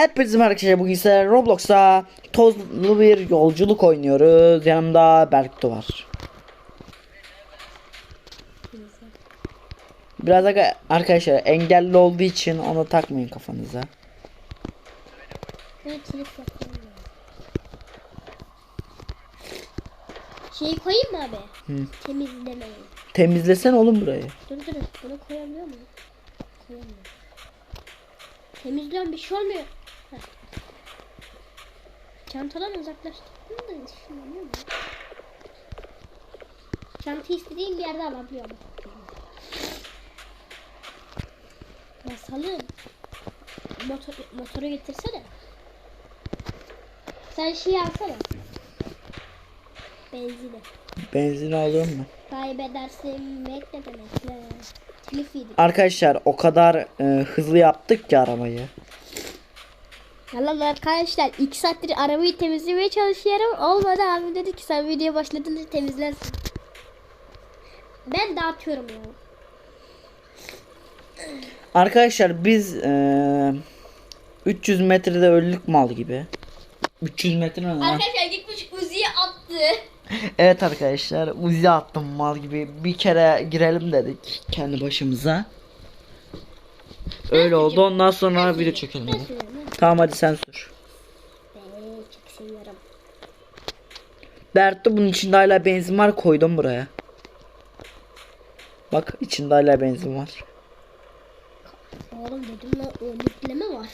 Hepinize merhaba arkadaşlar bugün ise Roblox'ta tozlu bir yolculuk oynuyoruz. Yanımda Berkto var. Biraz aga- arkadaşlar engelli olduğu için onu takmayın kafanıza. Şeyi koyayım mı abi? Hı. Temizlemeyi. Temizlesen oğlum burayı. Dur dur bunu koyabiliyor muyum? Koyamıyorum. Temizliyorum bir şey olmuyor. Çantadan uzaklaştırdım da düşünüyor mu? Çantayı istediğim bir yerde alabiliyorum. Ya salın. Motor, motoru getirsene. Sen şey alsana. Benzini. Benzin alıyorum mu? Kaybedersin bekle demekle. Telif yedik. Arkadaşlar o kadar e, hızlı yaptık ki arabayı. Yalan arkadaşlar 2 saattir arabayı temizlemeye çalışıyorum. Olmadı abi dedi ki sen video başladığında temizlersin. Ben dağıtıyorum ya. Arkadaşlar biz e, 300 metrede öldük mal gibi. 300 metre ne lan? Arkadaşlar gitmiş Uzi'ye attı. Evet arkadaşlar Uzi attım mal gibi bir kere girelim dedik kendi başımıza. Öyle oldu ondan sonra video çekelim Tamam hadi sen sür. Ben çok seviyorum. Berk'te bunun içinde hala benzin var koydum buraya. Bak içinde hala benzin var. Oğlum dedim lan o yükleme var.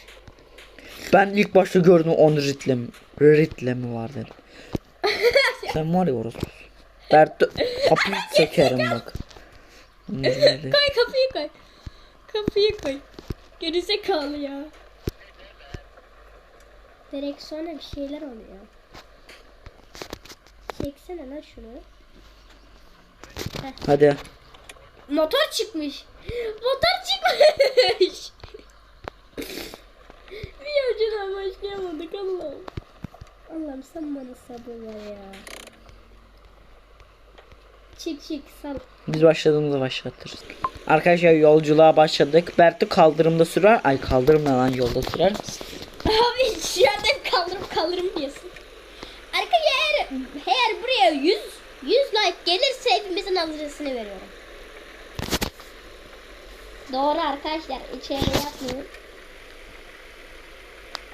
Ben ilk başta gördüm 10 ritle mi, ritle mi var dedim. sen var ya orası. Berk'te kapıyı çekerim bak. Koy kapıyı koy. Kapıyı koy. Gerizekalı ya. Direksiyona bir şeyler oluyor. Çeksene lan şunu. Hadi. Motor çıkmış. Motor çıkmış. bir önceden başlayamadık Allah'ım. Allah'ım sen bana sabır ver ya. Çık çık sal. Biz başladığımızda başlatırız. Arkadaşlar yolculuğa başladık. Berk'te kaldırımda sürer. Ay kaldırımda lan yolda sürer misin? Abi kaldırım diyorsun. Arkadaşlar eğer, eğer buraya 100 100 like gelirse hepimizin hazırlığını veriyorum. Doğru arkadaşlar içeri yapmayın.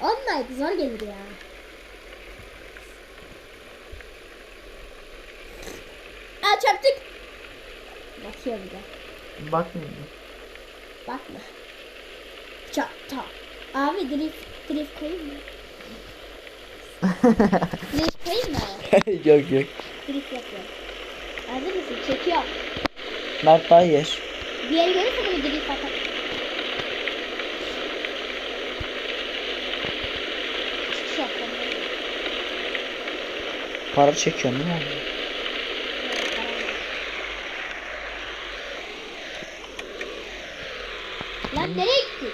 10 like zor gelir ya. Aa çarptık. Bakıyor bir de. Bakmıyorum. Bakma. Çata. Abi drift, drift koyayım mı? Drift koyayım mı? yok yok. Drift yapıyorum. Hazır mısın? Çekiyor. Berk hayır. Yere görürse böyle drift atar. Çıkış yapacağım. Para çekiyorum değil mi? Lan nereye gittik?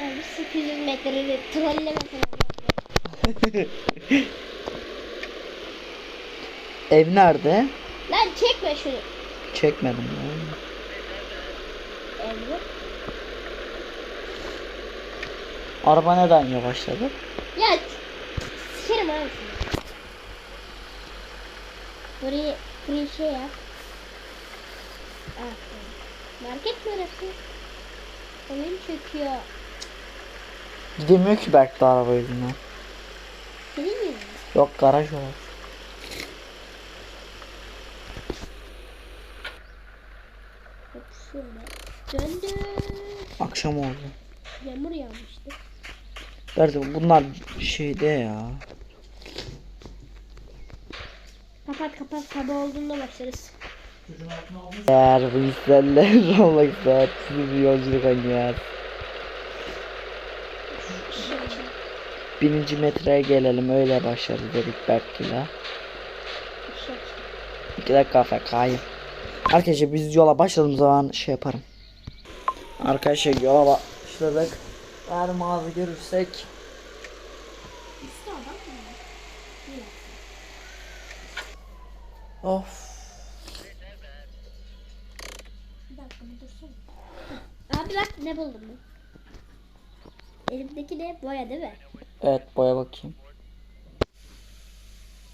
Abi 800 metrede trolleme falan. Ev nerede? Lan çekme şunu. Çekmedim ben. Emre. Araba neden yavaşladı? Ya sikerim abi. Burayı burayı şey yap. Aferin. Market orası? Oyun çöküyor. Gidemiyor ki Berk de araba yüzünden. Yok garaj. Döndü. Akşam oldu. Yağmur yağmıştı. Berk bunlar şeyde ya. Kapat kapat sabah olduğunda başlarız. Eğer bu hislerle Roblox'ta sizi bir yolculuk oynuyor. Birinci metreye gelelim öyle başlarız dedik Berk'le. İki dakika FK'yım. Arkadaşlar biz yola başladığımız zaman şey yaparım. Arkadaşlar yola başladık. Eğer mağaza görürsek Of. Abi bak ne buldum ben. Elimdeki ne? Boya değil mi? Evet boya bakayım.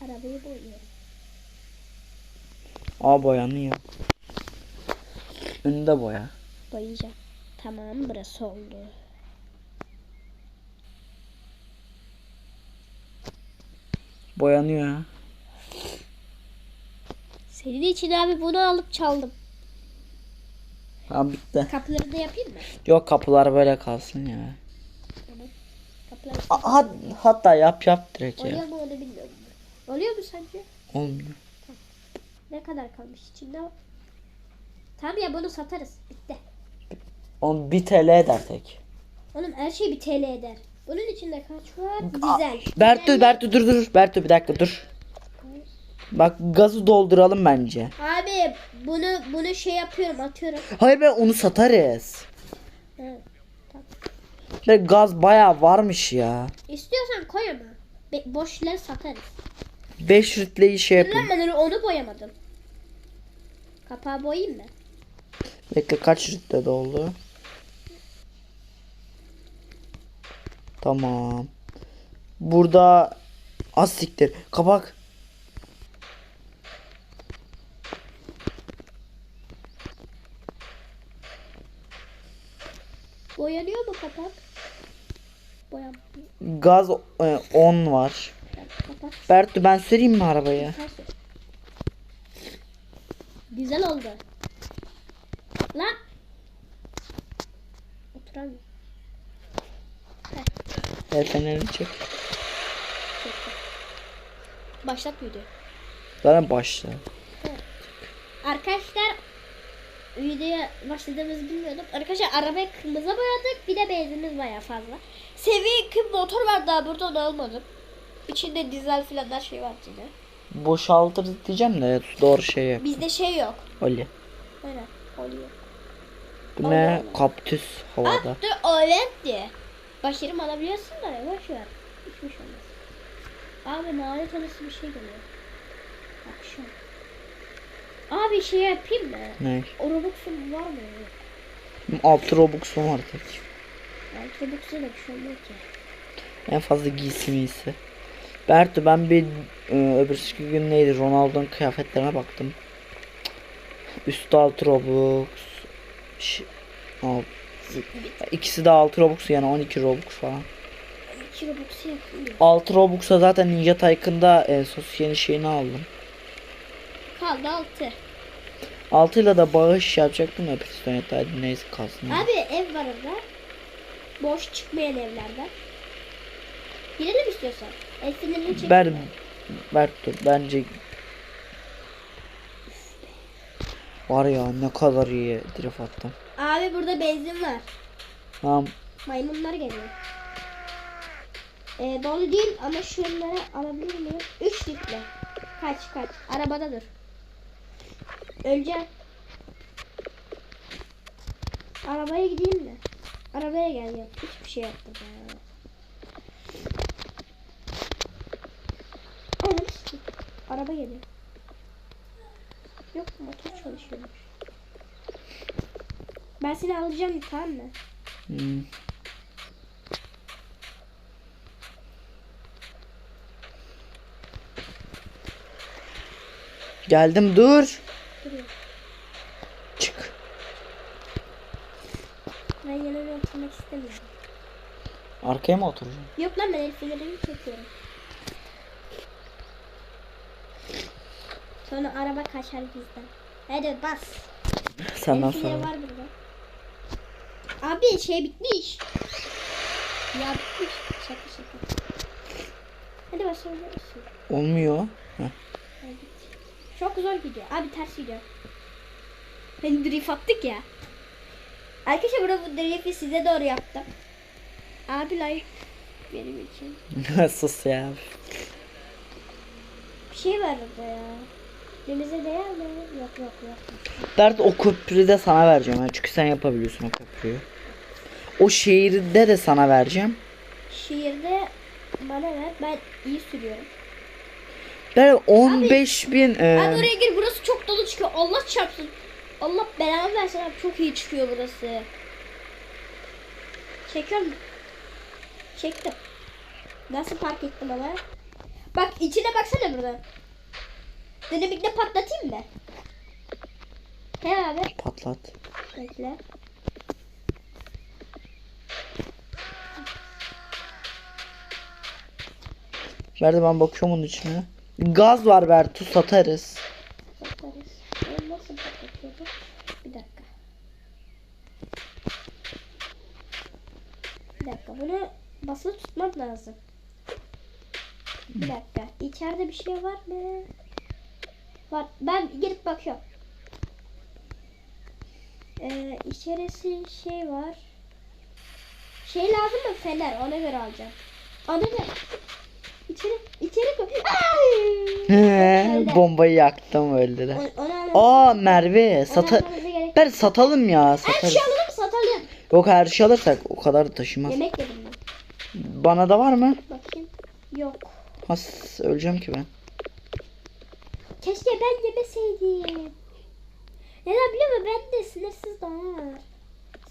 Arabayı boyuyorum. Aa boyanıyor. Önünde boya. Boyayacağım. Tamam burası oldu. Boyanıyor ha. Senin için abi bunu alıp çaldım. Tamam bitti. Kapıları da yapayım mı? Yok kapılar böyle kalsın ya. Hat- hatta yap yap direkt oluyor ya. mu onu bilmiyorum. Oluyor mu sence? Olmuyor. Ne kadar kalmış içinde? Tamam ya bunu satarız. Bitti. On 1 TL eder tek. Oğlum her şey bir TL eder. Bunun içinde kaç var? Dizel. Bertu Bertu dur dur. Bertu bir dakika dur. Bak gazı dolduralım bence. Abi bunu bunu şey yapıyorum atıyorum. Hayır ben onu satarız. Evet. Ve gaz bayağı varmış ya. İstiyorsan koy ama. Be- boşları satarız. 5 litreyi şey yapayım. ben onu boyamadım. Kapağı boyayayım mı? Bekle kaç litre doldu? Tamam. Burada az siktir. Kapak. Boyanıyor mu kapak? Boyam. Gaz e, 10 var. Kapak. Bertu ben süreyim mi arabayı? Güzel oldu. Lan. Oturamıyorum. El fenerini çek. Başlat video. Zaten başla. Arkadaşlar videoya başladığımızı bilmiyordum. Arkadaşlar arabayı kırmızı boyadık. Bir de benzinimiz bayağı fazla. Seviye 2 motor var daha burada onu almadım. İçinde dizel filan her şey var içinde. Boşaltır diyeceğim de doğru şey yap. Bizde şey yok. Ali. Aynen. Oluyor. Bu Allah ne? Kaptüs havada. Ah dur diye. Başarım alabiliyorsun da boş ver. Hiçbir şey olmaz. Abi lanet olası bir şey geliyor. Bak an. Abi şey yapayım mı? Ne? O Robux'un var mı? 6 Robux'um var tek. Bir şey ki. En fazla giysi miysi. Bertu ben bir e, öbürsü gün neydi Ronaldo'nun kıyafetlerine baktım. Üstü 6 Robux. Ş- al- İkisi de 6 Robux yani 12 Robux falan. 2 Robux'u yapayım. 6 Robux'a zaten Ninja Tycoon'da e, sos yeni şeyini aldım. Kaldı 6. 6 ile de bağış yapacaktım ya Pristonet'te hadi neyse kalsın. Abi ev var orada. Boş çıkmayan evlerden. Girelim istiyorsan. El fenerini çek. Ber Bertu bence Var ya ne kadar iyi drift attım. Abi burada benzin var. Tamam Maymunlar geliyor. Ee, dolu değil ama şunları alabilir miyim? 3 litre. Kaç kaç. Arabada dur. Önce arabaya gideyim mi? Arabaya gel ya. Hiçbir şey yapmadım. Araba geliyor. Yok motor çalışıyormuş. Ben seni alacağım tamam mı? Hmm. Geldim dur. Arkaya mı oturacağım? Yok lan ben el fenerini çekiyorum. Sonra araba kaçar bizden. Hadi bas. Senden sonra. var burada. Abi şey bitmiş. Ya bitmiş. Şaka şaka. Hadi başlayabilirsin. Olmuyor. Heh. Çok zor gidiyor. Abi ters gidiyor. Hani drift attık ya. Arkadaşlar burada bu drift'i size doğru yaptım. Abi like benim için. Sus ya. Bir şey var orada ya. Denize değer mi? Yok yok yok. Dert o köprüyü de sana vereceğim. ha, Çünkü sen yapabiliyorsun o köprüyü. O şehirde de sana vereceğim. Şiirde bana ver. Ben iyi sürüyorum. Ben 15 bin e, Abi oraya gir. Burası çok dolu çıkıyor. Allah çarpsın. Allah belanı versin abi. Çok iyi çıkıyor burası. Çekiyorum. Çektim. Nasıl park ettim ama? Bak içine baksana burada. Dinamikle patlatayım mı? He abi. Patlat. Bekle. Bertu ben bakıyorum onun içine. Gaz var Bertu satarız. Bakarız. Ben nasıl patlatıyordum? Bir dakika. Bir dakika. Bunu basılı tutmam lazım. Bir dakika. İçeride bir şey var mı? Var. Ben girip bakıyorum. Ee, içerisi şey var. Şey lazım mı? Fener. Ona göre alacağım. Ona göre. İçeri, içeri koy. Ay! Bombayı yaktım öldü de. Aa Merve sata ben satalım ya Her satarız. şey alalım satalım. Yok her şey alırsak o kadar da taşımaz. Yemek yedim. Bana da var mı? Bakayım. Yok. Has öleceğim ki ben. Keşke ben yemeseydim. Neden biliyor musun? Ben de sınırsız da var.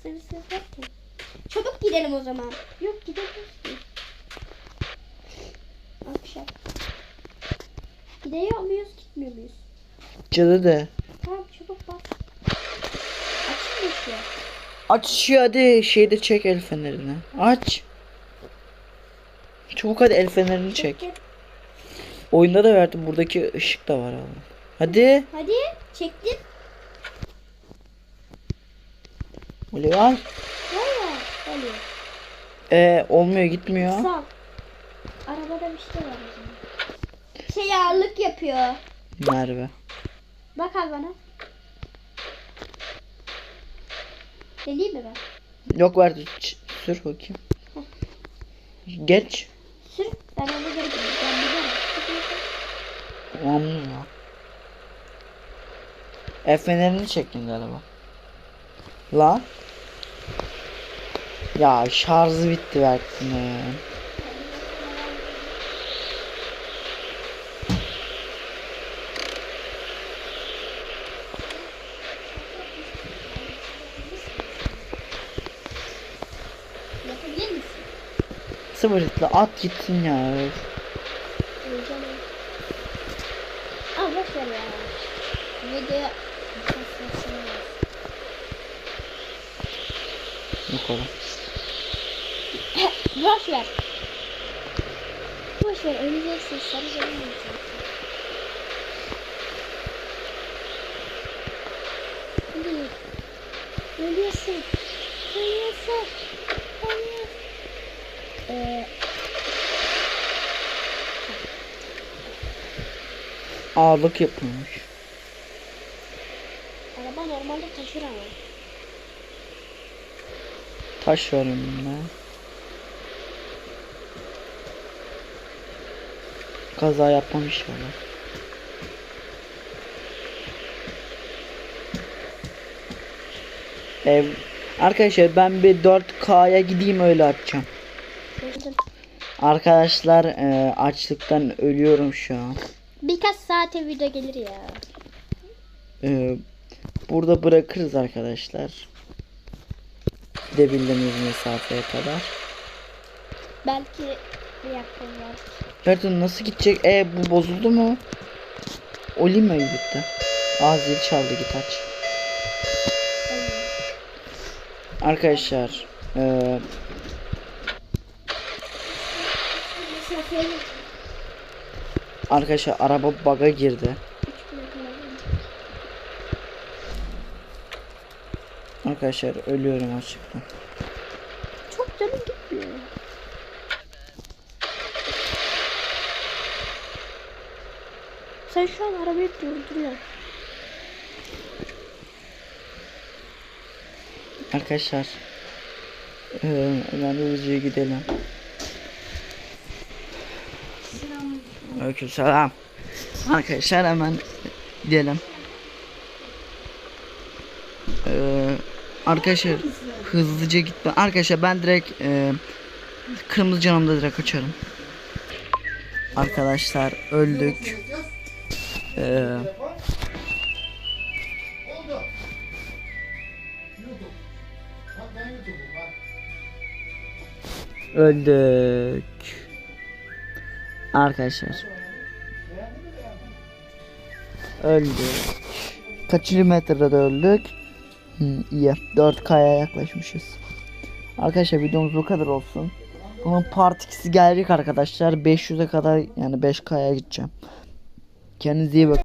Sınırsız derken. Çabuk gidelim o zaman. Yok gidemeyiz ki. Akşam. Gidiyor muyuz gitmiyor muyuz? Cadı de. Tamam çabuk bak. Açayım mı? Aç şu hadi şeyde çek el fenerini. Aç. Çabuk hadi el fenerini çek. Oyunda da verdim buradaki ışık da var abi. Hadi. Hadi çektim. Oluyor. Oluyor. Ee, olmuyor gitmiyor. Sağ. Arabada bir şey var. Şey ağırlık yapıyor. Merve. Bak abi bana. Deneyeyim mi ben? Yok verdi. Ç- Sür bakayım. Geç. Ben onu görürüm. Ben biliyorum. Tamam ya. El fenerini çektin galiba. Lan. Ya şarjı bitti Berk'in. Yapabilir misin? Sıfır hitli at gitsin ya. Al boş ver ya. Videoya Yok oğlum. boş ver. Boş ver. Öleceksin. Sarı. Ölüyorsun. Ölüyorsun. Ölüyorsun. Ee, Ağırlık yapılmış. araba normalde taşır ama. Taş var önünde. Kaza yapmamış inşallah. Ev Arkadaşlar ben bir 4K'ya gideyim öyle açacağım. Arkadaşlar e, açlıktan ölüyorum şu an. Birkaç saate video gelir ya. E, burada bırakırız arkadaşlar. Gidebildiğimiz mesafeye kadar. Belki yaparlar. Berton nasıl gidecek? E bu bozuldu mu? Oli mi gitti? Aa zil çaldı git aç. Arkadaşlar e, arkadaşlar araba baga girdi. Arkadaşlar ölüyorum açıkta. Çok canım gitmiyor. Sen şu an arabayı durduruyorsun. Arkadaşlar e, hemen hızlıca gidelim. Aleykümselam. Arkadaşlar hemen gidelim. Ee, arkadaşlar hızlıca gitme. Arkadaşlar ben direkt e, kırmızı canımda direkt açarım. Arkadaşlar öldük. Ee. Öldük. Arkadaşlar. Öldük. Kaçıncı metrede öldük? Hı, iyi. 4K'ya yaklaşmışız. Arkadaşlar videomuz bu kadar olsun. Bunun part 2'si gelecek arkadaşlar. 500'e kadar yani 5K'ya gideceğim. Kendinize iyi bakın.